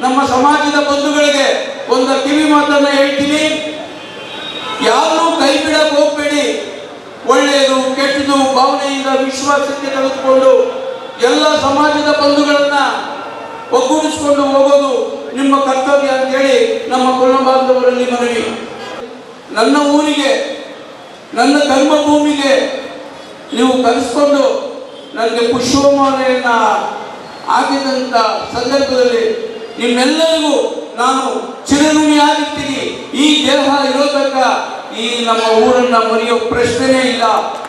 ನಮ್ಮ ಸಮಾಜದ ಬಂಧುಗಳಿಗೆ ಒಂದು ಕಿವಿ ಮಾತನ್ನು ಹೇಳ್ತೀನಿ. ಯಾರೂ ಕೈ ಬಿಡಕ್ಕೆ ಹೋಗ್ಬೇಡಿ. ಒಳ್ಳೆಯದು, ಕೆಟ್ಟದು ಭಾವನೆಯಿಂದ ವಿಶ್ವಾಸಕ್ಕೆ ತೆಗೆದುಕೊಂಡು ಎಲ್ಲ ಸಮಾಜದ ಬಂಧುಗಳನ್ನ ಒಗ್ಗೂಡಿಸಿಕೊಂಡು ಹೋಗೋದು ನಿಮ್ಮ ಕರ್ತವ್ಯ ಅಂತ ಹೇಳಿ ನಮ್ಮ ಕುಲ ಬಾಂಧವರಲ್ಲಿ ಮನವಿ. ನನ್ನ ಊರಿಗೆ, ನನ್ನ ಕರ್ಮಭೂಮಿಗೆ ನೀವು ಕರೆಸ್ಕೊಂಡು ನನಗೆ ಪುಷ್ಪಮಾಲೆಯನ್ನ ಹಾಕಿದಂಥ ಸಂದರ್ಭದಲ್ಲಿ ನಿಮ್ಮೆಲ್ಲರಿಗೂ ನಾನು ಚಿರಋಣಿಯಾಗಿರ್ತೀನಿ. ಈ ದೇಹ ಇರೋ ತನಕ ಈ ನಮ್ಮ ಊರನ್ನ ಮರೆಯೋ ಪ್ರಶ್ನೆನೇ ಇಲ್ಲ.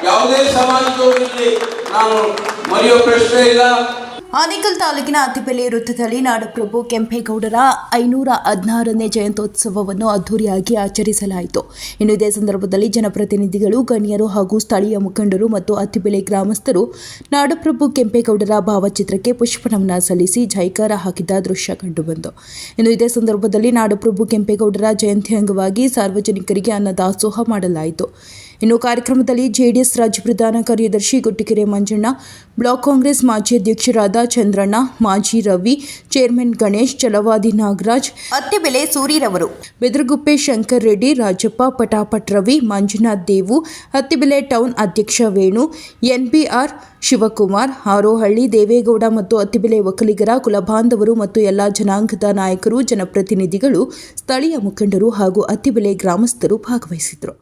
ಯಾವುದೇ ಸಮಾಜದವರಲ್ಲಿ ನಾನು ಮರೆಯೋ ಪ್ರಶ್ನೆ ಇಲ್ಲ. ಆನೇಕಲ್ ತಾಲೂಕಿನ ಅತಿಬೆಲೆ ವೃತ್ತದಲ್ಲಿ ನಾಡಪ್ರಭು ಕೆಂಪೇಗೌಡರ ಐನೂರ ಹದಿನಾರನೇ ಜಯಂತ್ಯೋತ್ಸವವನ್ನು ಅದ್ದೂರಿಯಾಗಿ ಆಚರಿಸಲಾಯಿತು. ಇನ್ನು ಇದೇ ಸಂದರ್ಭದಲ್ಲಿ ಜನಪ್ರತಿನಿಧಿಗಳು, ಗಣ್ಯರು ಹಾಗೂ ಸ್ಥಳೀಯ ಮುಖಂಡರು ಮತ್ತು ಅತಿಬೆಲೆ ಗ್ರಾಮಸ್ಥರು ನಾಡಪ್ರಭು ಕೆಂಪೇಗೌಡರ ಭಾವಚಿತ್ರಕ್ಕೆ ಪುಷ್ಪನಮನ ಸಲ್ಲಿಸಿ ಜೈಕಾರ ಹಾಕಿದ ದೃಶ್ಯ ಕಂಡುಬಂದು. ಇನ್ನು ಇದೇ ಸಂದರ್ಭದಲ್ಲಿ ನಾಡಪ್ರಭು ಕೆಂಪೇಗೌಡರ ಜಯಂತಿ ಅಂಗವಾಗಿ ಸಾರ್ವಜನಿಕರಿಗೆ ಅನ್ನದಾಸೋಹ ಮಾಡಲಾಯಿತು. ಇನ್ನು ಕಾರ್ಯಕ್ರಮದಲ್ಲಿ ಜೆಡಿಎಸ್ ರಾಜ್ಯ ಪ್ರಧಾನ ಕಾರ್ಯದರ್ಶಿ ಗುಟ್ಟಿಕೆರೆ ಮಂಜಣ್ಣ ಬ್ಲಾಕ್ ಕಾಂಗ್ರೆಸ್ ಮಾಜಿ ಅಧ್ಯಕ್ಷರಾದ ಚಂದ್ರಣ್ಣ ಮಾಜಿ ರವಿ ಚೇರ್ಮನ್ ಗಣೇಶ್ ಚಲವಾದಿ ನಾಗರಾಜ್ ಅತ್ತೆಬೆಲೆ ಸೂರಿರವರು ಬೆದರಗುಪ್ಪೆ ಶಂಕರ್ ರೆಡ್ಡಿ ರಾಜಪ್ಪ ಪಟಾಪಟ್ ರವಿ ಮಂಜುನಾಥ್ ದೇವು ಹತ್ತಿಬೆಲೆ ಟೌನ್ ಅಧ್ಯಕ್ಷ ವೇಣು ಎನ್ಪಿಆರ್ ಶಿವಕುಮಾರ್ ಹಾರೋಹಳ್ಳಿ ದೇವೇಗೌಡ ಮತ್ತು ಅತ್ತಿಬೆಲೆ ಒಕ್ಕಲಿಗರ ಕುಲಬಾಂಧವರು ಮತ್ತು ಎಲ್ಲ ಜನಾಂಗದ ನಾಯಕರು ಜನಪ್ರತಿನಿಧಿಗಳು ಸ್ಥಳೀಯ ಮುಖಂಡರು ಹಾಗೂ ಅತ್ತಿಬೆಲೆ ಗ್ರಾಮಸ್ಥರು ಭಾಗವಹಿಸಿದರು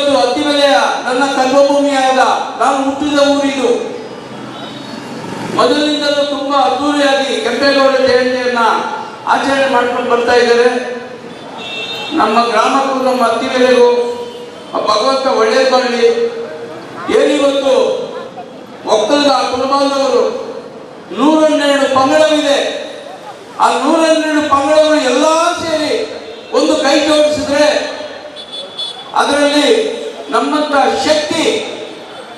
ಇವತ್ತು ಅತ್ತಿಬೆಲೆಯ ನನ್ನ ಕರ್ಮಭೂಮಿಯಾದ ನಾನು ಹುಟ್ಟಿದ ಊರಿದು. ಮೊದಲಿನಿಂದಲೂ ತುಂಬಾ ಅದ್ದೂರಿಯಾಗಿ ಕೆಂಪೇಗೌಡ ಜಯಂತಿಯನ್ನ ಆಚರಣೆ ಮಾಡ್ಕೊಂಡು ಬರ್ತಾ ಇದ್ದಾರೆ. ನಮ್ಮ ಗ್ರಾಮಕ್ಕೂ ನಮ್ಮ ಆ ಭಗವಂತ ಒಳ್ಳೇದು ಬರಲಿ. ಏನಿವತ್ತು ಒಕ್ಕಲಿಗ ಕುಲಬಾಂಧವರು ನೂರನ್ನೆರಡು ಪಂಗಡವಿದೆ. ಆ ನೂರನ್ನೆರಡು ಪಂಗಡಗಳು ಎಲ್ಲ ಸೇರಿ ಒಂದು ಕೈ ಜೋಡಿಸಿದ್ರೆ ಅದರಲ್ಲಿ ನಮ್ಮಂತ ಶಕ್ತಿ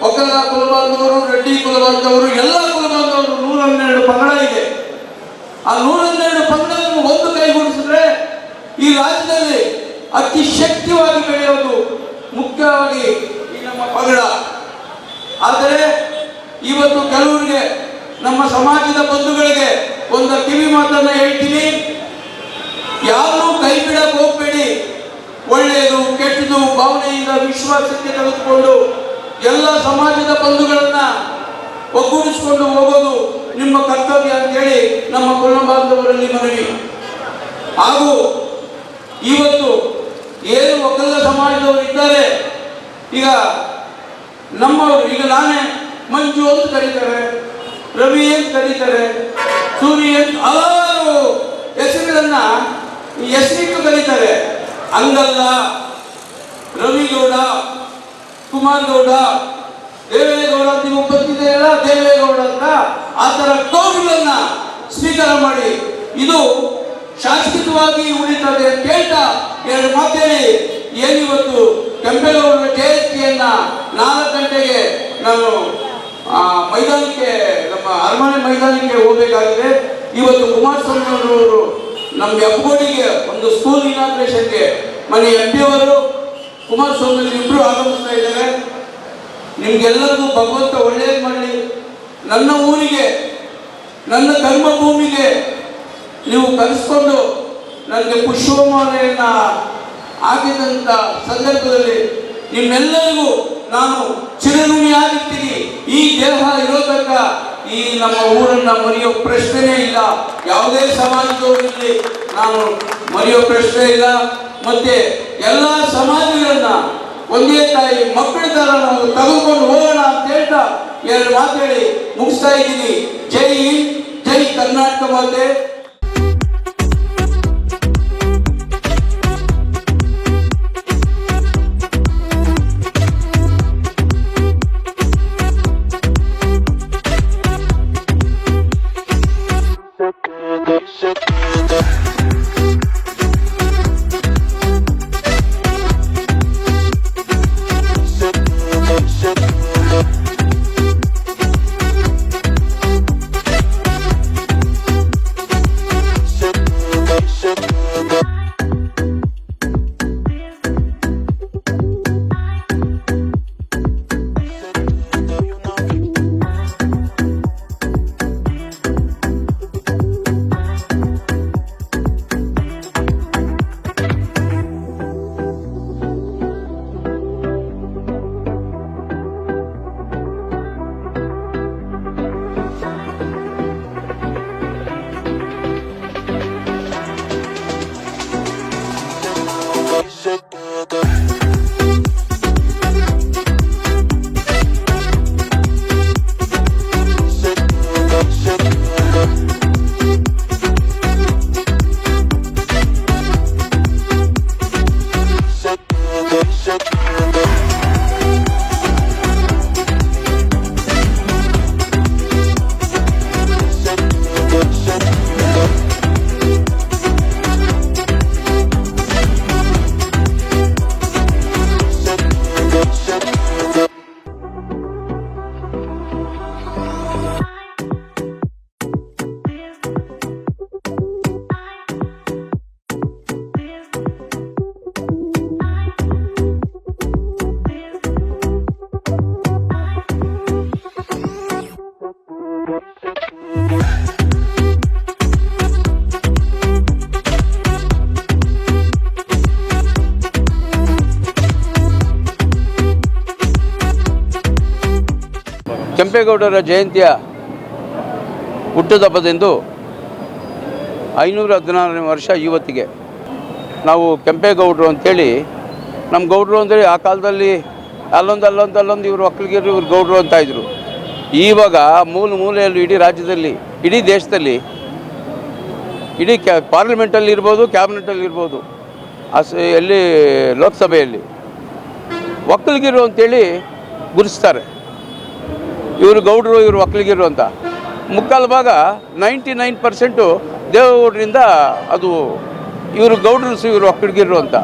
ಒಕ್ಕಲಿಗ ಕುಲಬಾಂಧವರು, ರೆಡ್ಡಿ ಕುಲಬಾಂಧವರು, ಎಲ್ಲ ಕುಲಬಾಂಧವರು ನೂರ ಹನ್ನೆರಡು ಪಂಗಡ ಇದೆ. ಆ ನೂರ ಹನ್ನೆರಡು ಪಂಗಡವನ್ನು ಒಂದು ಕೈಗೂಡಿಸಿದ್ರೆ ಈ ರಾಜ್ಯದಲ್ಲಿ ಅತಿ ಶಕ್ತಿವಾಗಿ ಬೆಳೆಯೋದು ಮುಖ್ಯವಾಗಿ ಈ ನಮ್ಮ ಪಂಗಡ. ಆದರೆ ಇವತ್ತು ಕೆಲವರಿಗೆ, ನಮ್ಮ ಸಮಾಜದ ಬಂಧುಗಳಿಗೆ ಒಂದು ಕಿವಿ ಮಾತನ್ನ ಹೇಳ್ತೀನಿ. ಯಾರು ಕೈ ಬಿಡಕ್ಕೆ ಹೋಗ್ಬೇಡಿ. ಒಳ್ಳೆಯದು, ಕೆಟ್ಟದು ಭಾವನೆಯಿಂದ ವಿಶ್ವಾಸಕ್ಕೆ ತೆಗೆದುಕೊಂಡು ಎಲ್ಲ ಸಮಾಜದ ಬಂಧುಗಳನ್ನ ಒಗ್ಗೂಡಿಸಿಕೊಂಡು ಹೋಗೋದು ನಿಮ್ಮ ಕರ್ತವ್ಯ ಅಂತೇಳಿ ನಮ್ಮ ಕುಲ ಬಾಂಧವರಲ್ಲಿ ಮನವಿ. ಹಾಗೂ ಇವತ್ತು ಏನು ಒಕ್ಕಲ ಸಮಾಜದವರು ಇದ್ದಾರೆ, ಈಗ ನಮ್ಮವರು, ಈಗ ನಾನೇ ಮಂಜು ಅಂತ ಕರೀತಾರೆ, ರವಿ ಅಂತ ಕರೀತಾರೆ ಸೂರ್ಯ ಅಂತ ಹಲವಾರು ಹೆಸರುಗಳನ್ನ ಹೆಸರಿಟ್ಟು ಕರೀತಾರೆ. ಹಂಗಲ್ಲ ರವಿಗೌಡ ಕುಮಾರ್ ಗೌಡ ದೇವೇಗೌಡ ನೀವು ಬಂದಿದ್ದೀರಲ್ಲ ದೇವೇಗೌಡ ಅಂತ ಆ ಥರ ಗೌರವನ್ನ ಸ್ವೀಕಾರ ಮಾಡಿ. ಇದು ಶಾಶ್ವತವಾಗಿ ಉಳಿತದೆ ಅಂತ ಹೇಳ್ತಾ ಎರಡು ಮಾತೇಳಿ ಏನಿವತ್ತು ಕೆಂಪೇಗೌಡರ ಜಯಂತಿಯನ್ನ ನಾಲ್ಕು ಗಂಟೆಗೆ ನಾನು ಮೈದಾನಕ್ಕೆ, ನಮ್ಮ ಅರಮನೆ ಮೈದಾನಕ್ಕೆ ಹೋಗಬೇಕಾಗಿದೆ. ಇವತ್ತು ಕುಮಾರಸ್ವಾಮಿ ಅವರು ನಮ್ಮ ಎಂಬೋಡಿಗೆ ಒಂದು ಸ್ಕೂಲ್ ಇನಾಗ್ರೇಷನ್ಗೆ ಮನೆ ಎಂ ಪಿ ಅವರು ಕುಮಾರಸ್ವಾಮಿ ಇಬ್ಬರು ಆಗಮಿಸ್ತಾ ಇದ್ದಾರೆ. ನಿಮ್ಗೆಲ್ಲರಿಗೂ ಭಗವಂತ ಒಳ್ಳೇದು ಮಾಡಲಿ. ನನ್ನ ಊರಿಗೆ, ನನ್ನ ಕರ್ಮಭೂಮಿಗೆ ನೀವು ಕರೆಸ್ಕೊಂಡು ನನಗೆ ಪುಷ್ಪಮಾಲೆಯನ್ನ ಹಾಕಿದಂಥ ಸಂದರ್ಭದಲ್ಲಿ ನಿಮ್ಮೆಲ್ಲರಿಗೂ ನಾನು ಚಿರಋಣಿಯಾಗಿರ್ತೀನಿ. ಈ ದೇಹ ಇರೋ ತನಕ ಈ ನಮ್ಮ ಊರನ್ನ ಮರೆಯೋ ಪ್ರಶ್ನೆನೇ ಇಲ್ಲ. ಯಾವುದೇ ಸಮಾಜದವರಲ್ಲಿ ನಾನು ಮರೆಯೋ ಪ್ರಶ್ನೆ ಇಲ್ಲ. ಮತ್ತೆ ಎಲ್ಲ ಸಮಾಜಗಳನ್ನ ಒಂದೇ ತಾಯಿ ಮಕ್ಕಳ ತರ ನಾವು ತಗೊಂಡು ಹೋಗೋಣ ಅಂತ ಹೇಳ್ತಾ ಎರಡು ಹೇಳಿ ಮುಗಿಸ್ತಾ ಇದ್ದೀನಿ. ಜೈ ಹಿಂದ್, ಜೈ ಕರ್ನಾಟಕ ಮಾತೆ. ಕೆಂಪೇಗೌಡರ ಜಯಂತಿಯ ಹುಟ್ಟದಬ್ಬದೆಂದು ಐನೂರ ಹದಿನಾರನೇ ವರ್ಷ ಇವತ್ತಿಗೆ. ನಾವು ಕೆಂಪೇಗೌಡರು ಅಂಥೇಳಿ ನಮ್ಮ ಗೌಡರು ಅಂದರೆ ಆ ಕಾಲದಲ್ಲಿ ಅಲ್ಲೊಂದು ಅಲ್ಲೊಂದು ಅಲ್ಲೊಂದು ಇವರು ಒಕ್ಕಲಿಗರು, ಇವರು ಗೌಡರು ಅಂತ ಇದ್ದರು ಇವಾಗ ಮೂಲ ಮೂಲೆಯಲ್ಲಿ ಇಡೀ ರಾಜ್ಯದಲ್ಲಿ, ಇಡೀ ದೇಶದಲ್ಲಿ, ಇಡೀ ಕ್ಯಾ, ಪಾರ್ಲಿಮೆಂಟಲ್ಲಿ ಇರ್ಬೋದು, ಕ್ಯಾಬಿನೆಟಲ್ಲಿ ಇರ್ಬೋದು, ಅಸ್, ಎಲ್ಲಿ, ಲೋಕಸಭೆಯಲ್ಲಿ ಒಕ್ಕಲಿಗರು ಅಂತೇಳಿ ಗುರುತಿಸ್ತಾರೆ. ಇವರು ಗೌಡರು, ಇವರು ಒಕ್ಕಲಿಗರು ಅಂತ. ಮುಕ್ಕಾಲು ಭಾಗ ನೈಂಟಿ ನೈನ್ ಪರ್ಸೆಂಟು ದೇವೇಗೌಡರಿಂದ ಅದು ಇವರು ಗೌಡರು, ಇವರು ಒಕ್ಕಲಿಗರು ಅಂತ.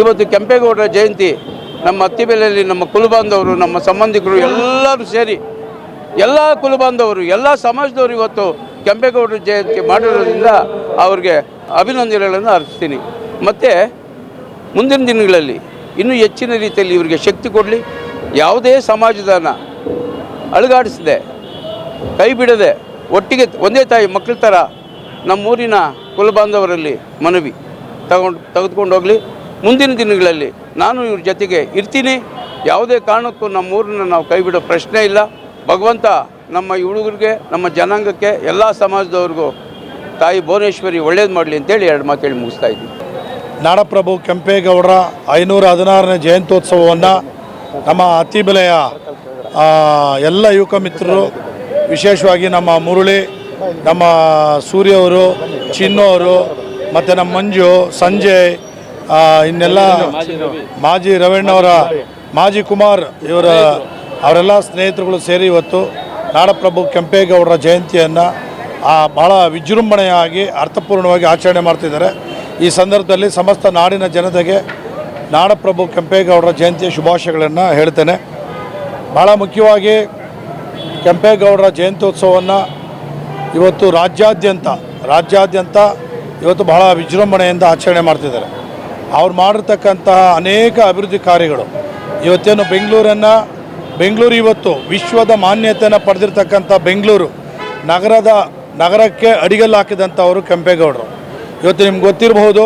ಇವತ್ತು ಕೆಂಪೇಗೌಡರ ಜಯಂತಿ, ನಮ್ಮ ಅತ್ತಿಬೆಲೆಯಲ್ಲಿ ನಮ್ಮ ಕುಲಬಾಂಧವರು, ನಮ್ಮ ಸಂಬಂಧಿಕರು ಎಲ್ಲರೂ ಸೇರಿ, ಎಲ್ಲ ಕುಲಬಾಂಧವರು, ಎಲ್ಲ ಸಮಾಜದವರು ಇವತ್ತು ಕೆಂಪೇಗೌಡರ ಜಯಂತಿ ಮಾಡಿರೋದ್ರಿಂದ ಅವ್ರಿಗೆ ಅಭಿನಂದನೆಗಳನ್ನು ಅರ್ಪಿಸ್ತೀನಿ. ಮತ್ತು ಮುಂದಿನ ದಿನಗಳಲ್ಲಿ ಇನ್ನೂ ಹೆಚ್ಚಿನ ರೀತಿಯಲ್ಲಿ ಇವರಿಗೆ ಶಕ್ತಿ ಕೊಡಲಿ. ಯಾವುದೇ ಸಮಾಜದನ ಅಲುಗಾಡಿಸದೆ. ಕೈ ಬಿಡದೆ ಒಟ್ಟಿಗೆ ಒಂದೇ ತಾಯಿ ಮಕ್ಕಳ ಥರ ನಮ್ಮೂರಿನ ಕುಲಬಾಂಧವರಲ್ಲಿ ಮನವಿ ತಗೊಂಡು ತೆಗೆದುಕೊಂಡು ಹೋಗಲಿ. ಮುಂದಿನ ದಿನಗಳಲ್ಲಿ ನಾನು ಇವ್ರ ಜೊತೆಗೆ ಇರ್ತೀನಿ. ಯಾವುದೇ ಕಾರಣಕ್ಕೂ ನಮ್ಮೂರನ್ನ ನಾವು ಕೈ ಬಿಡೋ ಪ್ರಶ್ನೆ ಇಲ್ಲ. ಭಗವಂತ ನಮ್ಮ ಹುಡುಗರಿಗೆ, ನಮ್ಮ ಜನಾಂಗಕ್ಕೆ, ಎಲ್ಲ ಸಮಾಜದವ್ರಿಗೂ ತಾಯಿ ಭುವನೇಶ್ವರಿ ಒಳ್ಳೇದು ಮಾಡಲಿ ಅಂತೇಳಿ ಎರಡು ಮಾತೇಳಿ ಮುಗಿಸ್ತಾ ಇದ್ದೀನಿ. ನಾಡಪ್ರಭು ಕೆಂಪೇಗೌಡರ ಐನೂರ ಹದಿನಾರನೇ ಜಯಂತ್ಯೋತ್ಸವವನ್ನು ನಮ್ಮ ಅತಿ ಬೆಲೆಯ ಎಲ್ಲ ಯುವಕ ಮಿತ್ರರು, ವಿಶೇಷವಾಗಿ ನಮ್ಮ ಮುರುಳಿ, ನಮ್ಮ ಸೂರ್ಯ ಅವರು, ಚಿನ್ನು ಅವರು, ಮತ್ತು ನಮ್ಮ ಮಂಜು, ಸಂಜಯ್ ಇನ್ನೆಲ್ಲ ಮಾಜಿ ರವಣ್ಣವರ ಮಾಜಿ ಕುಮಾರ್ ಇವರ, ಅವರೆಲ್ಲ ಸ್ನೇಹಿತರುಗಳು ಸೇರಿ ಇವತ್ತು ನಾಡಪ್ರಭು ಕೆಂಪೇಗೌಡರ ಜಯಂತಿಯನ್ನು ಭಾಳ ವಿಜೃಂಭಣೆಯಾಗಿ, ಅರ್ಥಪೂರ್ಣವಾಗಿ ಆಚರಣೆ ಮಾಡ್ತಿದ್ದಾರೆ. ಈ ಸಂದರ್ಭದಲ್ಲಿ ಸಮಸ್ತ ನಾಡಿನ ಜನತೆಗೆ ನಾಡಪ್ರಭು ಕೆಂಪೇಗೌಡರ ಜಯಂತಿಯ ಶುಭಾಶಯಗಳನ್ನು ಹೇಳ್ತೇನೆ. ಭಾಳ ಮುಖ್ಯವಾಗಿ ಕೆಂಪೇಗೌಡರ ಜಯಂತ್ಯೋತ್ಸವವನ್ನು ಇವತ್ತು ರಾಜ್ಯಾದ್ಯಂತ ರಾಜ್ಯಾದ್ಯಂತ ಇವತ್ತು ಬಹಳ ವಿಜೃಂಭಣೆಯಿಂದ ಆಚರಣೆ ಮಾಡ್ತಿದ್ದಾರೆ. ಅವ್ರು ಮಾಡಿರ್ತಕ್ಕಂತಹ ಅನೇಕ ಅಭಿವೃದ್ಧಿ ಕಾರ್ಯಗಳು, ಇವತ್ತೇನು ಬೆಂಗಳೂರನ್ನು, ಬೆಂಗಳೂರು ಇವತ್ತು ವಿಶ್ವದ ಮಾನ್ಯತೆಯನ್ನು ಪಡೆದಿರ್ತಕ್ಕಂಥ ಬೆಂಗಳೂರು ನಗರದ, ನಗರಕ್ಕೆ ಅಡಿಗಲ್ಲು ಹಾಕಿದಂಥವರು ಕೆಂಪೇಗೌಡರು. ಇವತ್ತು ನಿಮ್ಗೆ ಗೊತ್ತಿರಬಹುದು,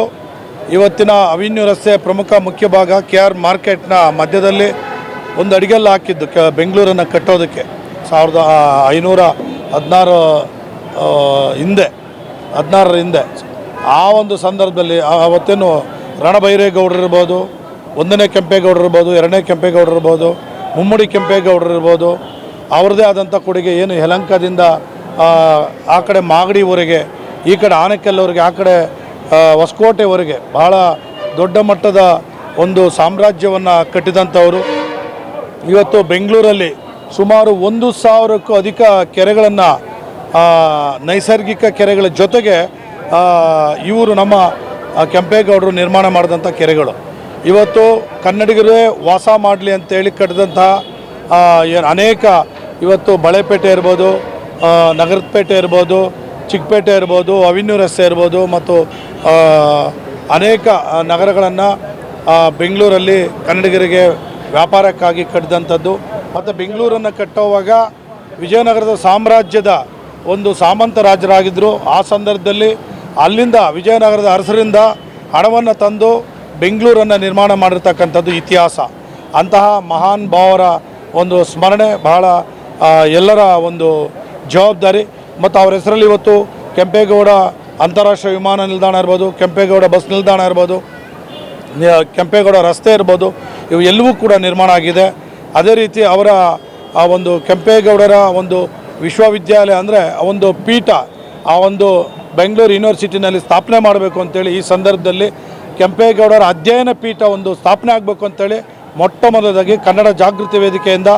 ಇವತ್ತಿನ ಅವಿನ್ಯೂ ರಸ್ತೆ ಪ್ರಮುಖ ಮುಖ್ಯ ಭಾಗ ಕೆ ಆರ್ ಮಾರ್ಕೆಟ್ನ ಮಧ್ಯದಲ್ಲಿ ಒಂದು ಅಡಿಗೆಲ್ಲ ಹಾಕಿದ್ದು ಕ ಬೆಂಗಳೂರನ್ನು ಕಟ್ಟೋದಕ್ಕೆ. ಸಾವಿರದ ಐನೂರ ಹದಿನಾರು ಹಿಂದೆ ಹದಿನಾರರ ಹಿಂದೆ. ಆ ಒಂದು ಸಂದರ್ಭದಲ್ಲಿ ಅವತ್ತೇನು ರಣಭೈರೇಗೌಡರಿರ್ಬೋದು ಒಂದನೇ ಕೆಂಪೇಗೌಡರು ಇರ್ಬೋದು ಎರಡನೇ ಕೆಂಪೇಗೌಡರು ಇರ್ಬೋದು ಮುಮ್ಮಡಿ ಕೆಂಪೇಗೌಡರು ಇರ್ಬೋದು ಅವ್ರದ್ದೇ ಆದಂಥ ಕೊಡುಗೆ ಏನು ಯಲಂಕದಿಂದ ಆ, ಕಡೆ ಕಡೆ ಮಾಗಡಿವರೆಗೆ ಈ ಕಡೆ ಆನೆಕಲ್ಲವರೆಗೆ ಆ ಕಡೆ ಹೊಸಕೋಟೆವರೆಗೆ ಭಾಳ ದೊಡ್ಡ ಮಟ್ಟದ ಒಂದು ಸಾಮ್ರಾಜ್ಯವನ್ನು ಕಟ್ಟಿದಂಥವರು. ಇವತ್ತು ಬೆಂಗಳೂರಲ್ಲಿ ಸುಮಾರು ಒಂದು ಸಾವಿರಕ್ಕೂ ಅಧಿಕ ಕೆರೆಗಳನ್ನು ನೈಸರ್ಗಿಕ ಕೆರೆಗಳ ಜೊತೆಗೆ ಇವರು ನಮ್ಮ ಕೆಂಪೇಗೌಡರು ನಿರ್ಮಾಣ ಮಾಡಿದಂಥ ಕೆರೆಗಳು. ಇವತ್ತು ಕನ್ನಡಿಗರೇ ವಾಸ ಮಾಡಲಿ ಅಂತೇಳಿ ಕಟ್ಟಿದಂತಹ ಅನೇಕ ಇವತ್ತು ಬಳೆಪೇಟೆ ಇರ್ಬೋದು ನಗರಪೇಟೆ ಇರ್ಬೋದು, ಚಿಕ್ಕಪೇಟೆ ಇರ್ಬೋದು ಅವಿನ್ಯೂ ರಸ್ತೆ ಇರ್ಬೋದು ಮತ್ತು ಅನೇಕ ನಗರಗಳನ್ನು ಬೆಂಗಳೂರಲ್ಲಿ ಕನ್ನಡಿಗರಿಗೆ ವ್ಯಾಪಾರಕ್ಕಾಗಿ ಕಟ್ಟಿದಂಥದ್ದು. ಮತ್ತು ಬೆಂಗಳೂರನ್ನು ಕಟ್ಟೋವಾಗ ವಿಜಯನಗರದ ಸಾಮ್ರಾಜ್ಯದ ಒಂದು ಸಾಮಂತ ರಾಜರಾಗಿದ್ದರು ಆ ಸಂದರ್ಭದಲ್ಲಿ ಅಲ್ಲಿಂದ ವಿಜಯನಗರದ ಅರಸರಿಂದ ಹಣವನ್ನು ತಂದು ಬೆಂಗಳೂರನ್ನು ನಿರ್ಮಾಣ ಮಾಡಿರ್ತಕ್ಕಂಥದ್ದು ಇತಿಹಾಸ. ಅಂತಹ ಮಹಾನ್ ಭಾವರ ಒಂದು ಸ್ಮರಣೆ ಬಹಳ ಎಲ್ಲರ ಒಂದು ಜವಾಬ್ದಾರಿ. ಮತ್ತು ಅವರ ಹೆಸರಲ್ಲಿ ಇವತ್ತು ಕೆಂಪೇಗೌಡ ಅಂತಾರಾಷ್ಟ್ರೀಯ ವಿಮಾನ ನಿಲ್ದಾಣ ಇರ್ಬೋದು, ಕೆಂಪೇಗೌಡ ಬಸ್ ನಿಲ್ದಾಣ ಇರ್ಬೋದು ಕೆಂಪೇಗೌಡ ರಸ್ತೆ ಇರ್ಬೋದು, ಇವು ಎಲ್ಲವೂ ಕೂಡ ನಿರ್ಮಾಣ ಆಗಿದೆ. ಅದೇ ರೀತಿ ಅವರ ಆ ಒಂದು ಕೆಂಪೇಗೌಡರ ಒಂದು ವಿಶ್ವವಿದ್ಯಾಲಯ ಅಂದರೆ ಒಂದು ಪೀಠ, ಆ ಒಂದು ಬೆಂಗಳೂರು ಯೂನಿವರ್ಸಿಟಿನಲ್ಲಿ ಸ್ಥಾಪನೆ ಮಾಡಬೇಕು ಅಂತೇಳಿ ಈ ಸಂದರ್ಭದಲ್ಲಿ ಕೆಂಪೇಗೌಡರ ಅಧ್ಯಯನ ಪೀಠ ಒಂದು ಸ್ಥಾಪನೆ ಆಗಬೇಕು ಅಂತೇಳಿ ಮೊಟ್ಟ ಮೊದಲಾಗಿ ಕನ್ನಡ ಜಾಗೃತಿ ವೇದಿಕೆಯಿಂದ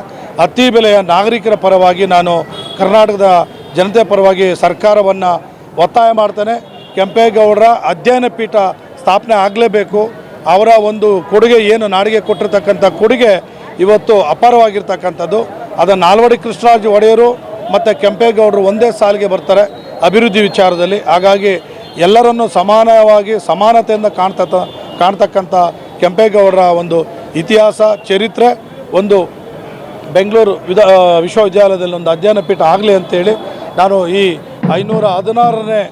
ಅತಿ ಬೆಲೆಯ ನಾಗರಿಕರ ಪರವಾಗಿ ನಾನು ಕರ್ನಾಟಕದ ಜನತೆ ಪರವಾಗಿ ಸರ್ಕಾರವನ್ನು ಒತ್ತಾಯ ಮಾಡ್ತೇನೆ. ಕೆಂಪೇಗೌಡರ ಅಧ್ಯಯನ ಪೀಠ ಸ್ಥಾಪನೆ ಆಗಲೇಬೇಕು. ಅವರ ಒಂದು ಕೊಡುಗೆ ಏನು ನಾಡಿಗೆ ಕೊಟ್ಟಿರ್ತಕ್ಕಂಥ ಕೊಡುಗೆ ಇವತ್ತು ಅಪಾರವಾಗಿರ್ತಕ್ಕಂಥದ್ದು. ಅದನ್ನು ನಾಲ್ವಡಿ ಕೃಷ್ಣರಾಜ ಒಡೆಯರು ಮತ್ತು ಕೆಂಪೇಗೌಡರು ಒಂದೇ ಸಾಲಿಗೆ ಬರ್ತಾರೆ ಅಭಿವೃದ್ಧಿ ವಿಚಾರದಲ್ಲಿ. ಹಾಗಾಗಿ ಎಲ್ಲರನ್ನು ಸಮಾನವಾಗಿ ಸಮಾನತೆಯಿಂದ ಕಾಣ್ತ ಕಾಣ್ತಕ್ಕಂಥ ಕೆಂಪೇಗೌಡರ ಒಂದು ಇತಿಹಾಸ, ಚರಿತ್ರೆ, ಒಂದು ಬೆಂಗಳೂರು ವಿಧ ವಿಶ್ವವಿದ್ಯಾಲಯದಲ್ಲಿ ಒಂದು ಅಧ್ಯಯನ ಪೀಠ ಆಗಲಿ ಅಂತೇಳಿ ನಾನು ಈ ಐನೂರ ಹದಿನಾರನೇ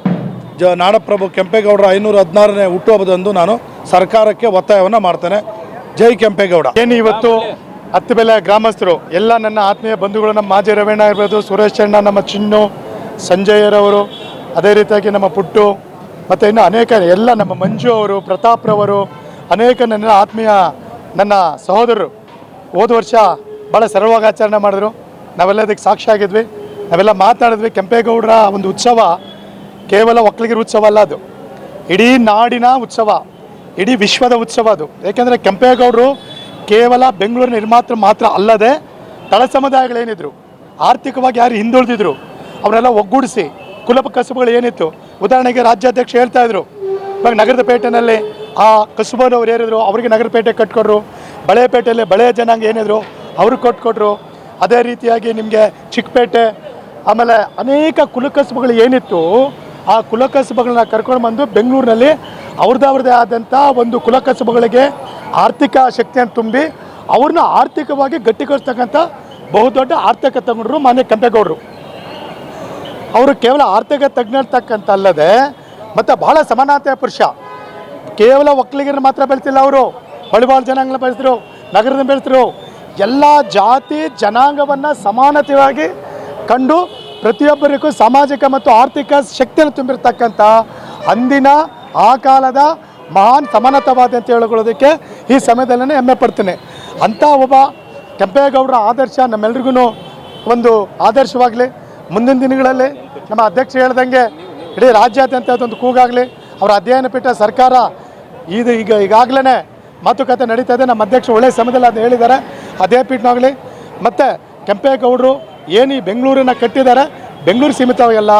ಜ ನಾಡಪ್ರಭು ಕೆಂಪೇಗೌಡರ ಐನೂರ ಹದಿನಾರನೇ ಹುಟ್ಟುಹಬ್ಬದಂದು ನಾನು ಸರ್ಕಾರಕ್ಕೆ ಒತ್ತಾಯವನ್ನು ಮಾಡ್ತೇನೆ. ಜೈ ಕೆಂಪೇಗೌಡ. ಏನು ಇವತ್ತು ಹತ್ತು ಬೆಲೆ ಗ್ರಾಮಸ್ಥರು, ಎಲ್ಲ ನನ್ನ ಆತ್ಮೀಯ ಬಂಧುಗಳು, ನಮ್ಮ ಮಾಜಿ ರವೀಣ ಇರ್ಬೋದು, ಸುರೇಶ್ ಅಣ್ಣ, ನಮ್ಮ ಚಿನ್ನು ಸಂಜಯರವರು ಅದೇ ರೀತಿಯಾಗಿ ನಮ್ಮ ಪುಟ್ಟು, ಮತ್ತು ಇನ್ನು ಅನೇಕ ಎಲ್ಲ ನಮ್ಮ ಮಂಜು ಅವರು ಪ್ರತಾಪ್ರವರು ಅನೇಕ ನನ್ನ ಆತ್ಮೀಯ ನನ್ನ ಸಹೋದರರು. ಹೋದ ವರ್ಷ ಭಾಳ ಸರಳವಾಗಿ ಆಚರಣೆ ಮಾಡಿದ್ರು. ನಾವೆಲ್ಲ ಅದಕ್ಕೆ ಸಾಕ್ಷಿ ಆಗಿದ್ವಿ ನಾವೆಲ್ಲ ಮಾತನಾಡಿದ್ವಿ ಕೆಂಪೇಗೌಡರ ಒಂದು ಉತ್ಸವ ಕೇವಲ ಒಕ್ಕಲಿಗರ ಉತ್ಸವ ಅಲ್ಲ ಅದು. ಇಡೀ ನಾಡಿನ ಉತ್ಸವ, ಇಡೀ ವಿಶ್ವದ ಉತ್ಸವ ಅದು. ಏಕೆಂದರೆ ಕೆಂಪೇಗೌಡರು ಕೇವಲ ಬೆಂಗಳೂರು ನಿರ್ಮಾತೃ ಮಾತ್ರ ಅಲ್ಲದೆ ತಳ ಸಮುದಾಯಗಳೇನಿದ್ರು, ಆರ್ಥಿಕವಾಗಿ ಯಾರು ಹಿಂದುಳಿದಿದ್ರು, ಅವರೆಲ್ಲ ಒಗ್ಗೂಡಿಸಿ ಕುಲಪ ಕಸುಬುಗಳು ಏನಿತ್ತು. ಉದಾಹರಣೆಗೆ ರಾಜ್ಯಾಧ್ಯಕ್ಷ ಹೇಳ್ತಾ ಇದ್ರು, ಇವಾಗ ನಗರದ ಪೇಟೆನಲ್ಲಿ ಆ ಕಸುಬನವ್ರು ಏನಿದ್ರು ಅವರಿಗೆ ನಗರ ಪೇಟೆ ಕಟ್ಕೊಟ್ರು ಬಳೆಪೇಟೆಯಲ್ಲಿ ಬಳೆಯ ಜನಾಂಗ ಏನಿದ್ರು ಅವ್ರಿಗೆ ಕೊಟ್ಕೊಟ್ರು. ಅದೇ ರೀತಿಯಾಗಿ ನಿಮಗೆ ಚಿಕ್ಕಪೇಟೆ, ಆಮೇಲೆ ಅನೇಕ ಕುಲಕಸುಬುಗಳು ಏನಿತ್ತು ಆ ಕುಲಕಸಬುಗಳನ್ನ ಕರ್ಕೊಂಡು ಬಂದು ಬೆಂಗಳೂರಿನಲ್ಲಿ ಅವ್ರದ್ದು ಅವ್ರದ್ದೇ ಆದಂಥ ಒಂದು ಕುಲಕಸಬುಗಳಿಗೆ ಆರ್ಥಿಕ ಶಕ್ತಿಯನ್ನು ತುಂಬಿ ಅವ್ರನ್ನ ಆರ್ಥಿಕವಾಗಿ ಗಟ್ಟಿಗೊಳಿಸ್ತಕ್ಕಂಥ ಬಹುದೊಡ್ಡ ಆರ್ಥಿಕ ತಜ್ಞರು ಮಾನ್ಯ ಕೆಂಪೇಗೌಡರು. ಅವರು ಕೇವಲ ಆರ್ಥಿಕ ತಜ್ಞರ್ತಕ್ಕಂಥ ಅಲ್ಲದೆ ಮತ್ತು ಬಹಳ ಸಮಾನತೆಯ ಪುರುಷ. ಕೇವಲ ಒಕ್ಕಲಿಗರನ್ನ ಮಾತ್ರ ಬೆಳೆಸಿಲ್ಲ ಅವರು. ಹೊಳಿವಾಳ ಜನಾಂಗನ ಬೆಳೆಸಿದ್ರು ನಗರದ ಬೆಳೆಸಿದ್ರು. ಎಲ್ಲ ಜಾತಿ ಜನಾಂಗವನ್ನು ಸಮಾನತೆಯಾಗಿ ಕಂಡು ಪ್ರತಿಯೊಬ್ಬರಿಗೂ ಸಾಮಾಜಿಕ ಮತ್ತು ಆರ್ಥಿಕ ಶಕ್ತಿಯನ್ನು ತುಂಬಿರ್ತಕ್ಕಂಥ ಅಂದಿನ, ಆ ಕಾಲದ ಮಹಾನ್ ಸಮಾನತವಾದಿ ಅಂತ ಹೇಳಿಕೊಳ್ಳೋದಕ್ಕೆ ಈ ಸಮಯದಲ್ಲಿ ಹೆಮ್ಮೆ ಪಡ್ತೀನಿ. ಅಂಥ ಒಬ್ಬ ಕೆಂಪೇಗೌಡರ ಆದರ್ಶ ನಮ್ಮೆಲ್ರಿಗೂ ಒಂದು ಆದರ್ಶವಾಗಲಿ. ಮುಂದಿನ ದಿನಗಳಲ್ಲಿ ನಮ್ಮ ಅಧ್ಯಕ್ಷ ಹೇಳ್ದಂಗೆ ಇಡೀ ರಾಜ್ಯಾದ್ಯಂತ ಅದೊಂದು ಕೂಗಾಗಲಿ. ಅವರ ಅಧ್ಯಯನ ಪೀಠ ಸರ್ಕಾರ ಇದು ಈಗ ಈಗಾಗಲೇ ಮಾತುಕತೆ ನಡೀತಾ ಇದೆ. ನಮ್ಮ ಅಧ್ಯಕ್ಷ ಒಳ್ಳೆಯ ಸಮಯದಲ್ಲಿ ಅದು ಹೇಳಿದ್ದಾರೆ. ಅದೇ ಪೀಠನಾಗಲಿ ಮತ್ತು ಕೆಂಪೇಗೌಡರು ಏನು ಈ ಬೆಂಗಳೂರನ್ನ ಕಟ್ಟಿದ್ದಾರೆ ಬೆಂಗಳೂರು ಸೀಮಿತವಾಗಿಲ್ಲ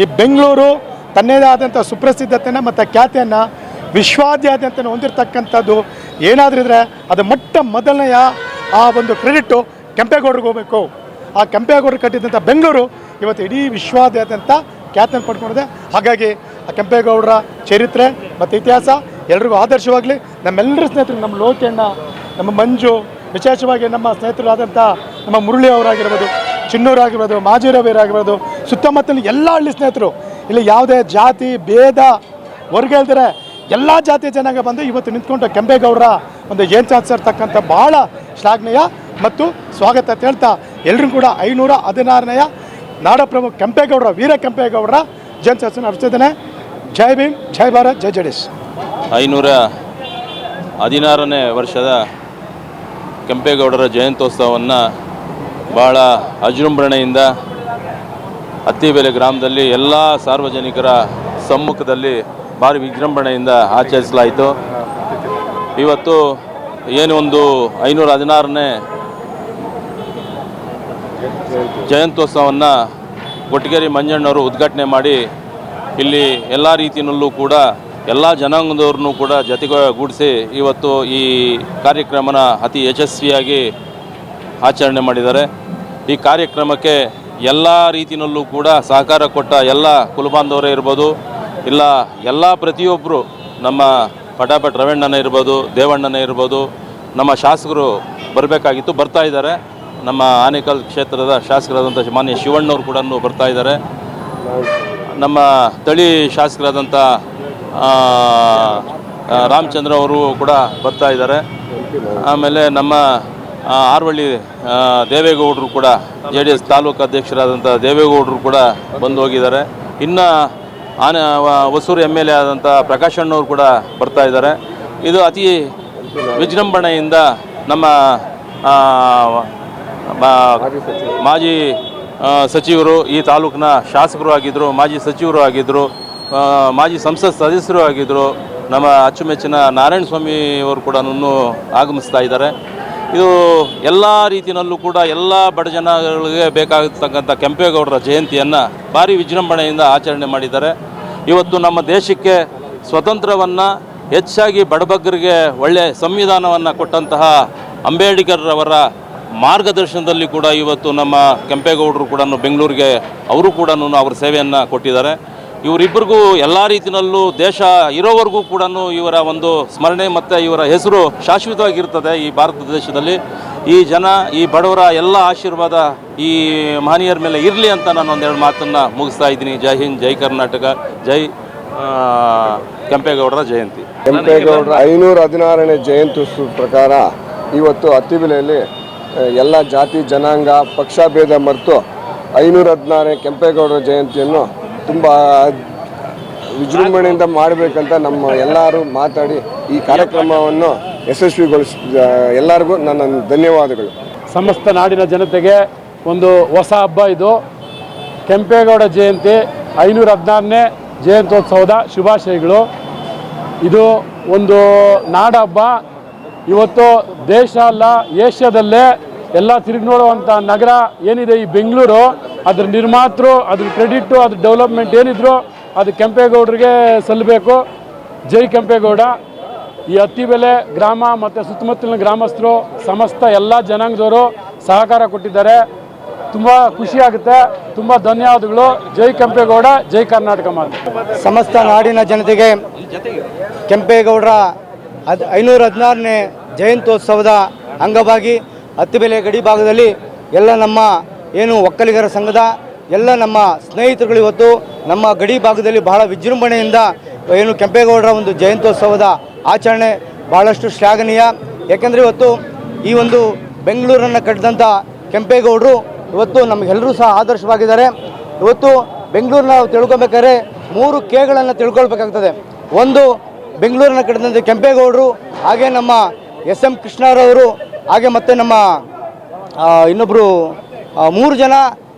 ಈ ಬೆಂಗಳೂರು ತನ್ನದೇ ಆದಂಥ ಸುಪ್ರಸಿದ್ಧತೆಯನ್ನು ಮತ್ತು ಖ್ಯಾತಿಯನ್ನು ವಿಶ್ವಾದ್ಯಂತ ಹೊಂದಿರತಕ್ಕಂಥದ್ದು ಏನಾದರೂ ಇದ್ದರೆ ಅದು ಮೊಟ್ಟ ಮೊದಲನೆಯ ಆ ಒಂದು ಕ್ರೆಡಿಟ್ಟು ಕೆಂಪೇಗೌಡರಿಗೆ ಹೋಗಬೇಕು. ಆ ಕೆಂಪೇಗೌಡರು ಕಟ್ಟಿದಂಥ ಬೆಂಗಳೂರು ಇವತ್ತು ಇಡೀ ವಿಶ್ವಾದ್ಯಂತ ಖ್ಯಾತಿಯನ್ನು ಪಡ್ಕೊಂಡಿದೆ. ಹಾಗಾಗಿ ಆ ಕೆಂಪೇಗೌಡರ ಚರಿತ್ರೆ ಮತ್ತು ಇತಿಹಾಸ ಎಲ್ರಿಗೂ ಆದರ್ಶವಾಗಲಿ. ನಮ್ಮೆಲ್ಲರ ಸ್ನೇಹಿತರು, ನಮ್ಮ ಲೋಕಣ್ಣ, ನಮ್ಮ ಮಂಜು, ವಿಶೇಷವಾಗಿ ನಮ್ಮ ಸ್ನೇಹಿತರಾದಂಥ ನಮ್ಮ ಮುರಳಿ ಅವರಾಗಿರ್ಬೋದು. ಚಿನ್ನೂರಾಗಿರ್ಬೋದು ಮಾಜಿ ರವಿರಾಗಿರ್ಬೋದು ಸುತ್ತಮುತ್ತಲಿನ ಎಲ್ಲ ಹಳ್ಳಿ ಸ್ನೇಹಿತರು, ಇಲ್ಲಿ ಯಾವುದೇ ಜಾತಿ, ಭೇದ, ವರ್ಗ ಇಲ್ದರೆ ಎಲ್ಲ ಜಾತಿ ಜನಾಂಗ ಬಂದು ಇವತ್ತು ನಿಂತ್ಕೊಂಡು ಕೆಂಪೇಗೌಡರ ಒಂದು ಜಯಂತಿ ಇರ್ತಕ್ಕಂಥ ಭಾಳ ಶ್ಲಾಘನೀಯ ಮತ್ತು ಸ್ವಾಗತ ಅಂತ ಹೇಳ್ತಾ ಎಲ್ಲರೂ ಕೂಡ ಐನೂರ ಹದಿನಾರನೆಯ ನಾಡಪ್ರಭು ಕೆಂಪೇಗೌಡರ, ವೀರ ಕೆಂಪೇಗೌಡರ ಜಯಂತಿ ಆಚರಣೆ ನಡೆಸ್ತಿದ್ದೇನೆ ಜೈ ಭೀಮ್, ಜೈ ಭಾರತ್, ಜೈ ಜಡೇಶ್ ಐನೂರ ಹದಿನಾರನೇ ವರ್ಷದ ಕೆಂಪೇಗೌಡರ ಜಯಂತ್ಯೋತ್ಸವವನ್ನು ಭಾಳ ಅಜೃಂಭಣೆಯಿಂದ ಅತ್ತಿಬೆಲೆ ಗ್ರಾಮದಲ್ಲಿ ಎಲ್ಲ ಸಾರ್ವಜನಿಕರ ಸಮ್ಮುಖದಲ್ಲಿ ಭಾರಿ ವಿಜೃಂಭಣೆಯಿಂದ ಆಚರಿಸಲಾಯಿತು. ಇವತ್ತು ಏನು ಒಂದು ಐನೂರ ಹದಿನಾರನೇ ಜಯಂತ್ಯೋತ್ಸವವನ್ನು ಕೊಟ್ಟಿಗೆರೆ ಮಂಜಣ್ಣವರು ಉದ್ಘಾಟನೆ ಮಾಡಿ ಇಲ್ಲಿ ಎಲ್ಲ ರೀತಿಯಲ್ಲೂ ಕೂಡ ಎಲ್ಲ ಜನಾಂಗದವ್ರನ್ನೂ ಕೂಡ ಜೊತೆಗೂಡಿಸಿ ಇವತ್ತು ಈ ಕಾರ್ಯಕ್ರಮನ ಅತಿ ಯಶಸ್ವಿಯಾಗಿ ಆಚರಣೆ ಮಾಡಿದ್ದಾರೆ. ಈ ಕಾರ್ಯಕ್ರಮಕ್ಕೆ ಎಲ್ಲ ರೀತಿಯಲ್ಲೂ ಕೂಡ ಸಹಕಾರ ಕೊಟ್ಟ ಎಲ್ಲ ಕುಲಬಾಂಧವರೇ ಇರ್ಬೋದು, ಇಲ್ಲ ಎಲ್ಲ ಪ್ರತಿಯೊಬ್ಬರು ನಮ್ಮ ಪಟಾಪಟ್ ರವೆಣ್ಣನ ಇರ್ಬೋದು, ದೇವಣ್ಣನ ಇರ್ಬೋದು, ನಮ್ಮ ಶಾಸಕರು ಬರಬೇಕಾಗಿತ್ತು, ಬರ್ತಾ ಇದ್ದಾರೆ. ನಮ್ಮ ಆನೇಕಲ್ ಕ್ಷೇತ್ರದ ಶಾಸಕರಾದಂಥ ಮಾನ್ಯ ಶಿವಣ್ಣವ್ರು ಕೂಡ ಬರ್ತಾ ಇದ್ದಾರೆ. ನಮ್ಮ ತಳಿ ಶಾಸಕರಾದಂಥ ರಾಮಚಂದ್ರ ಅವರು ಕೂಡ ಬರ್ತಾ ಇದ್ದಾರೆ. ಆಮೇಲೆ ನಮ್ಮ ಆರ್ವಳ್ಳಿ ದೇವೇಗೌಡರು ಕೂಡ ಜೆ ಡಿ ಎಸ್ ತಾಲೂಕು ಅಧ್ಯಕ್ಷರಾದಂಥ ದೇವೇಗೌಡರು ಕೂಡ ಬಂದು ಹೋಗಿದ್ದಾರೆ. ಇನ್ನು ಆನೆ ಹೊಸೂರು ಎಂ ಎಲ್ ಎ ಆದಂಥ ಪ್ರಕಾಶ್ ಅಣ್ಣವ್ರು ಕೂಡ ಬರ್ತಾ ಇದ್ದಾರೆ. ಇದು ಅತಿ ವಿಜೃಂಭಣೆಯಿಂದ ನಮ್ಮ ಮಾಜಿ ಸಚಿವರು ಈ ತಾಲೂಕಿನ ಶಾಸಕರು ಆಗಿದ್ದರು ಮಾಜಿ ಸಚಿವರು ಆಗಿದ್ದರು ಮಾಜಿ ಸಂಸತ್ ಸದಸ್ಯರು ಆಗಿದ್ದರು ನಮ್ಮ ಅಚ್ಚುಮೆಚ್ಚಿನ ನಾರಾಯಣ ಸ್ವಾಮಿ ಅವರು ಕೂಡ ಆಗಮಿಸ್ತಾ ಇದ್ದಾರೆ. ಇದು ಎಲ್ಲ ರೀತಿಯಲ್ಲೂ ಕೂಡ ಎಲ್ಲ ಬಡ ಜನಗಳಿಗೆ ಬೇಕಾಗತಕ್ಕಂಥ ಕೆಂಪೇಗೌಡರ ಜಯಂತಿಯನ್ನು ಭಾರಿ ವಿಜೃಂಭಣೆಯಿಂದ ಆಚರಣೆ ಮಾಡಿದ್ದಾರೆ. ಇವತ್ತು ನಮ್ಮ ದೇಶಕ್ಕೆ ಸ್ವತಂತ್ರವನ್ನು, ಹೆಚ್ಚಾಗಿ ಬಡಬಗ್ಗರಿಗೆ ಒಳ್ಳೆಯ ಸಂವಿಧಾನವನ್ನು ಕೊಟ್ಟಂತಹ ಅಂಬೇಡ್ಕರ್ರವರ ಮಾರ್ಗದರ್ಶನದಲ್ಲಿ ಕೂಡ ಇವತ್ತು ನಮ್ಮ ಕೆಂಪೇಗೌಡರು ಕೂಡ ಬೆಂಗಳೂರಿಗೆ, ಅವರು ಕೂಡ ಅವರ ಸೇವೆಯನ್ನು ಕೊಟ್ಟಿದ್ದಾರೆ. ಇವರಿಬ್ಬರಿಗೂ ಎಲ್ಲ ರೀತಿಯಲ್ಲೂ ದೇಶ ಇರೋವರೆಗೂ ಕೂಡ ಇವರ ಒಂದು ಸ್ಮರಣೆ ಮತ್ತು ಇವರ ಹೆಸರು ಶಾಶ್ವತವಾಗಿರ್ತದೆ ಈ ಭಾರತ ದೇಶದಲ್ಲಿ. ಈ ಜನ, ಈ ಬಡವರ ಎಲ್ಲ ಆಶೀರ್ವಾದ ಈ ಮಹನೀಯರ ಮೇಲೆ ಇರಲಿ ಅಂತ ನಾನು ಒಂದೆರಡು ಮಾತನ್ನು ಮುಗಿಸ್ತಾ ಇದ್ದೀನಿ. ಜೈ ಹಿಂದ್, ಜೈ ಕರ್ನಾಟಕ, ಜೈ ಕೆಂಪೇಗೌಡರ ಜಯಂತಿ. ಕೆಂಪೇಗೌಡರ ಐನೂರ ಹದಿನಾರನೇ ಜಯಂತ್ಯುತ್ಸವ ಪ್ರಕಾರ ಇವತ್ತು ಅತ್ತಿಬೆಲೆಯಲ್ಲಿ ಎಲ್ಲ ಜಾತಿ, ಜನಾಂಗ ಪಕ್ಷಭೇದ ಮರೆತು ಐನೂರ ಹದಿನಾರನೇ ಕೆಂಪೇಗೌಡರ ಜಯಂತಿಯನ್ನು ತುಂಬ ವಿಜೃಂಭಣೆಯಿಂದ ಮಾಡಬೇಕಂತ ನಮ್ಮ ಎಲ್ಲರೂ ಮಾತಾಡಿ ಈ ಕಾರ್ಯಕ್ರಮವನ್ನು ಯಶಸ್ವಿಗೊಳಿಸ್ ಎಲ್ಲರಿಗೂ ನನ್ನ ಧನ್ಯವಾದಗಳು. ಸಮಸ್ತ ನಾಡಿನ ಜನತೆಗೆ ಒಂದು ಹೊಸ ಹಬ್ಬ ಇದು. ಕೆಂಪೇಗೌಡ ಜಯಂತಿ ಐನೂರ ಹದಿನಾರನೇ ಜಯಂತ್ಯೋತ್ಸವದ ಶುಭಾಶಯಗಳು. ಇದು ಒಂದು ನಾಡ ಹಬ್ಬ ಇವತ್ತು ದೇಶ ಅಲ್ಲ, ಏಷ್ಯಾದಲ್ಲೇ ಎಲ್ಲ ತಿರುಗಿ ನೋಡುವಂಥ ನಗರ ಏನಿದೆ ಈ ಬೆಂಗಳೂರು. ಅದ್ರ ನಿರ್ಮಾತೃ, ಅದ್ರ ಕ್ರೆಡಿಟ್ಟು ಅದ್ರ ಡೆವಲಪ್ಮೆಂಟ್ ಏನಿದ್ರು ಅದು ಕೆಂಪೇಗೌಡರಿಗೆ ಸಲ್ಲಬೇಕು. ಜೈ ಕೆಂಪೇಗೌಡ. ಈ ಹತ್ತಿಬೆಲೆ ಗ್ರಾಮ ಮತ್ತು ಸುತ್ತಮುತ್ತಲಿನ ಗ್ರಾಮಸ್ಥರು, ಸಮಸ್ತ ಎಲ್ಲ ಜನಾಂಗದವರು ಸಹಕಾರ ಕೊಟ್ಟಿದ್ದಾರೆ. ತುಂಬ ಖುಷಿ ಆಗುತ್ತೆ. ತುಂಬ ಧನ್ಯವಾದಗಳು. ಜೈ ಕೆಂಪೇಗೌಡ, ಜೈ ಕರ್ನಾಟಕ ಮಾತು. ಸಮಸ್ತ ನಾಡಿನ ಜನತೆಗೆ ಕೆಂಪೇಗೌಡರ ಅದು ಐನೂರ ಹದಿನಾರನೇ ಜಯಂತ್ಯೋತ್ಸವದ ಅಂಗವಾಗಿ ಹತ್ತಿಬೆಲೆ ಗಡಿ ಭಾಗದಲ್ಲಿ ಎಲ್ಲ ನಮ್ಮ ಏನು ಒಕ್ಕಲಿಗರ ಸಂಘದ ಎಲ್ಲ ನಮ್ಮ ಸ್ನೇಹಿತರುಗಳು ಇವತ್ತು ನಮ್ಮ ಗಡಿ ಭಾಗದಲ್ಲಿ ಬಹಳ ವಿಜೃಂಭಣೆಯಿಂದ ಏನು ಕೆಂಪೇಗೌಡರ ಒಂದು ಜಯಂತ್ಯೋತ್ಸವದ ಆಚರಣೆ ಬಹಳಷ್ಟು ಶ್ಲಾಘನೀಯ. ಯಾಕೆಂದರೆ ಇವತ್ತು ಈ ಒಂದು ಬೆಂಗಳೂರನ್ನು ಕಟ್ಟಿದಂಥ ಕೆಂಪೇಗೌಡರು ಇವತ್ತು ನಮಗೆಲ್ಲರೂ ಸಹ ಆದರ್ಶವಾಗಿದ್ದಾರೆ. ಇವತ್ತು ಬೆಂಗಳೂರನ್ನ ನಾವು ತಿಳ್ಕೊಬೇಕಾದ್ರೆ ಮೂರು ಕೆಗಳನ್ನು ತಿಳ್ಕೊಳ್ಬೇಕಾಗ್ತದೆ. ಒಂದು ಬೆಂಗಳೂರನ್ನ ಕಟ್ಟಿದಂಥ ಕೆಂಪೇಗೌಡರು, ಹಾಗೆ ನಮ್ಮ ಎಸ್ ಎಂ ಕೃಷ್ಣರವರು, ಹಾಗೆ ಮತ್ತು ನಮ್ಮ ಇನ್ನೊಬ್ಬರು ಮೂರು ಜನ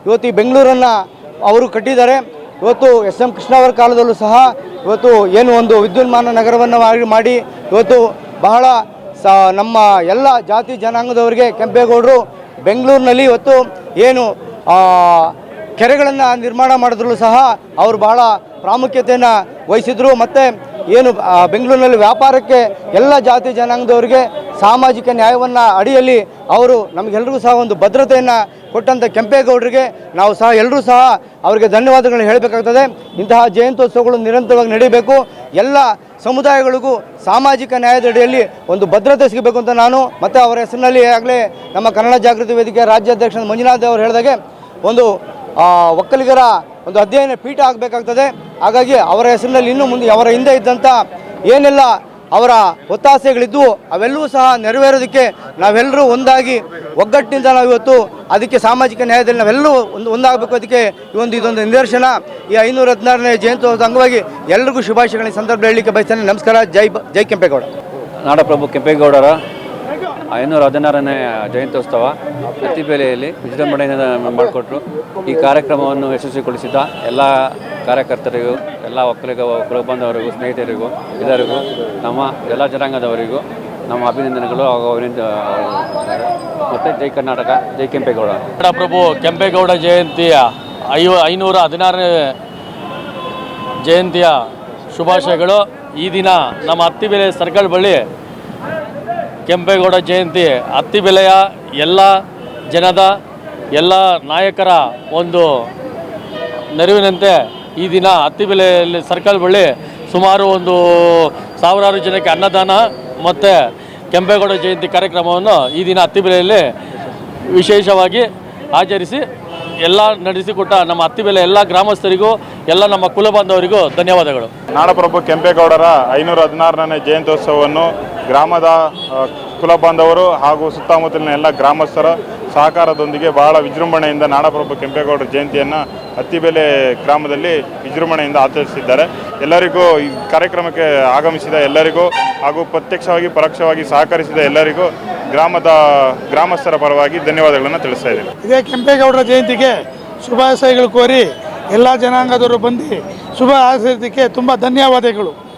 ಇವತ್ತು ಈ ಬೆಂಗಳೂರನ್ನು ಅವರು ಕಟ್ಟಿದ್ದಾರೆ. ಇವತ್ತು ಎಸ್ ಎಂ ಕೃಷ್ಣ ಅವರ ಕಾಲದಲ್ಲೂ ಸಹ ಇವತ್ತು ಏನು ಒಂದು ವಿದ್ಯುನ್ಮಾನ ನಗರವನ್ನು ಮಾಡಿ ಇವತ್ತು ಬಹಳ ಸ, ನಮ್ಮ ಎಲ್ಲ ಜಾತಿ ಜನಾಂಗದವರಿಗೆ ಕೆಂಪೇಗೌಡರು ಬೆಂಗಳೂರಿನಲ್ಲಿ ಇವತ್ತು ಏನು ಕೆರೆಗಳನ್ನು ನಿರ್ಮಾಣ ಮಾಡಿದ್ರು ಸಹ ಅವರು ಬಹಳ ಪ್ರಾಮುಖ್ಯತೆಯನ್ನು ವಹಿಸಿದರು. ಮತ್ತು ಏನು ಬೆಂಗಳೂರಿನಲ್ಲಿ ವ್ಯಾಪಾರಕ್ಕೆ ಎಲ್ಲ ಜಾತಿ ಜನಾಂಗದವರಿಗೆ ಸಾಮಾಜಿಕ ನ್ಯಾಯವನ್ನು ಅಡಿಯಲ್ಲಿ ಅವರು ನಮಗೆಲ್ಲರಿಗೂ ಸಹ ಒಂದು ಭದ್ರತೆಯನ್ನು ಕೊಟ್ಟಂಥ ಕೆಂಪೇಗೌಡರಿಗೆ ನಾವು ಸಹ ಎಲ್ಲರೂ ಸಹ ಅವರಿಗೆ ಧನ್ಯವಾದಗಳನ್ನು ಹೇಳಬೇಕಾಗ್ತದೆ. ಇಂತಹ ಜಯಂತ್ಯೋತ್ಸವಗಳು ನಿರಂತರವಾಗಿ ನಡೀಬೇಕು. ಎಲ್ಲ ಸಮುದಾಯಗಳಿಗೂ ಸಾಮಾಜಿಕ ನ್ಯಾಯದ ಅಡಿಯಲ್ಲಿ ಒಂದು ಭದ್ರತೆ ಸಿಗಬೇಕು ಅಂತ ನಾನು ಮತ್ತು ಅವರ ಹೆಸರಿನಲ್ಲಿ ಆಗಲೇ ನಮ್ಮ ಕನ್ನಡ ಜಾಗೃತಿ ವೇದಿಕೆ ರಾಜ್ಯಾಧ್ಯಕ್ಷ ಮಂಜುನಾಥ್ ಅವರು ಹೇಳಿದಾಗೆ ಒಂದು ಒಕ್ಕಲಿಗರ ಒಂದು ಅಧ್ಯಯನ ಪೀಠ ಆಗಬೇಕಾಗ್ತದೆ. ಹಾಗಾಗಿ ಅವರ ಹೆಸರಿನಲ್ಲಿ ಇನ್ನೂ ಮುಂದೆ, ಅವರ ಹಿಂದೆ ಇದ್ದಂಥ ಏನೆಲ್ಲ ಅವರ ಒತ್ತಾಸೆಗಳಿದ್ದು ಅವೆಲ್ಲವೂ ಸಹ ನೆರವೇರೋದಕ್ಕೆ ನಾವೆಲ್ಲರೂ ಒಂದಾಗಿ ಒಗ್ಗಟ್ಟಿನಿಂದ ನಾವು ಇವತ್ತು ಅದಕ್ಕೆ ಸಾಮಾಜಿಕ ನ್ಯಾಯದಲ್ಲಿ ನಾವೆಲ್ಲರೂ ಒಂದು ಒಂದಾಗಬೇಕು ಅದಕ್ಕೆ ಈ ಒಂದು ಇದೊಂದು ನಿದರ್ಶನ. ಈ ಐನೂರ ಹದಿನಾರನೇ ಜಯಂತ್ಯೋತ್ಸವದ ಅಂಗವಾಗಿ ಎಲ್ರಿಗೂ ಶುಭಾಶಯಗಳ ಸಂದರ್ಭ ಹೇಳಲಿಕ್ಕೆ ಬಯಸ್ತೇನೆ. ನಮಸ್ಕಾರ. ಜೈ ಜೈ ಕೆಂಪೇಗೌಡ. ನಾಡಪ್ರಭು ಕೆಂಪೇಗೌಡರ ಐನೂರ ಹದಿನಾರನೇ ಜಯಂತ್ಯೋತ್ಸವ ಅತ್ತಿಬೇಲೆಯಲ್ಲಿ ವಿಜೃಂಭಣೆಯಿಂದ ಮಾಡಿಕೊಟ್ರು. ಈ ಕಾರ್ಯಕ್ರಮವನ್ನು ಯಶಸ್ವಿಗೊಳಿಸಿದ ಎಲ್ಲ ಕಾರ್ಯಕರ್ತರಿಗೂ, ಎಲ್ಲ ಒಕ್ಕಲಿಗ ಬಂದವರಿಗೂ, ಸ್ನೇಹಿತರಿಗೂ ಎಲ್ಲರಿಗೂ ನಮ್ಮ ಎಲ್ಲ ಜನಾಂಗದವರಿಗೂ ನಮ್ಮ ಅಭಿನಂದನೆಗಳು ಹಾಗೂ ಅವರಿಂದ ಮತ್ತು ಜೈ ಕರ್ನಾಟಕ, ಜೈ ಕೆಂಪೇಗೌಡ. ಪ್ರಭು, ಕೆಂಪೇಗೌಡ ಜಯಂತಿಯ ಐ ಐನೂರ ಹದಿನಾರನೇ ಜಯಂತಿಯ ಶುಭಾಶಯಗಳು. ಈ ದಿನ ನಮ್ಮ ಹತ್ತಿಬೆಲೆ ಸರ್ಕಲ್ ಬಳಿ ಕೆಂಪೇಗೌಡ ಜಯಂತಿ ಹತ್ತಿಬೆಲೆಯ ಎಲ್ಲ ಜನದ, ಎಲ್ಲ ನಾಯಕರ ಒಂದು ನೆರವಿನಂತೆ ಈ ದಿನ ಹತ್ತಿಬೆಲೆಯಲ್ಲಿ ಸರ್ಕಲ್ ಬಳಿ ಸುಮಾರು ಒಂದು ಸಾವಿರಾರು ಜನಕ್ಕೆ ಅನ್ನದಾನ ಮತ್ತು ಕೆಂಪೇಗೌಡ ಜಯಂತಿ ಕಾರ್ಯಕ್ರಮವನ್ನು ಈ ದಿನ ಹತ್ತಿಬೆಲೆಯಲ್ಲಿ ವಿಶೇಷವಾಗಿ ಆಚರಿಸಿ ಎಲ್ಲ ನಡೆಸಿಕೊಟ್ಟ ನಮ್ಮ ಹತ್ತಿಬೆಲೆ ಎಲ್ಲ ಗ್ರಾಮಸ್ಥರಿಗೂ, ಎಲ್ಲ ನಮ್ಮ ಕುಲ ಬಾಂಧವರಿಗೂ ಧನ್ಯವಾದಗಳು. ನಾಡಪ್ರಭು ಕೆಂಪೇಗೌಡರ ಐನೂರ ಹದಿನಾರನೇ ಜಯಂತ್ಯೋತ್ಸವವನ್ನು ಗ್ರಾಮದ ಕುಲ ಬಾಂಧವರು ಹಾಗೂ ಸುತ್ತಮುತ್ತಲಿನ ಎಲ್ಲ ಗ್ರಾಮಸ್ಥರ ಸಹಕಾರದೊಂದಿಗೆ ಬಹಳ ವಿಜೃಂಭಣೆಯಿಂದ ನಾಡಪ್ರಭು ಕೆಂಪೇಗೌಡರ ಜಯಂತಿಯನ್ನು ಅತ್ತಿಬೆಲೆ ಗ್ರಾಮದಲ್ಲಿ ವಿಜೃಂಭಣೆಯಿಂದ ಆಚರಿಸಿದ್ದಾರೆ. ಎಲ್ಲರಿಗೂ ಈ ಕಾರ್ಯಕ್ರಮಕ್ಕೆ ಆಗಮಿಸಿದ ಎಲ್ಲರಿಗೂ ಹಾಗೂ ಪ್ರತ್ಯಕ್ಷವಾಗಿ, ಪರೋಕ್ಷವಾಗಿ ಸಹಕರಿಸಿದ ಎಲ್ಲರಿಗೂ ಗ್ರಾಮದ ಗ್ರಾಮಸ್ಥರ ಪರವಾಗಿ ಧನ್ಯವಾದಗಳನ್ನು ತಿಳಿಸ್ತಾ ಇದ್ದೇನೆ. ಇದೇ ಕೆಂಪೇಗೌಡರ ಜಯಂತಿಗೆ ಶುಭಾಶಯಗಳು ಕೋರಿ ಎಲ್ಲ ಜನಾಂಗದವರು ಬಂದು ಶುಭ ಆಚರಿಸಲಿಕ್ಕೆ ತುಂಬ ಧನ್ಯವಾದಗಳು.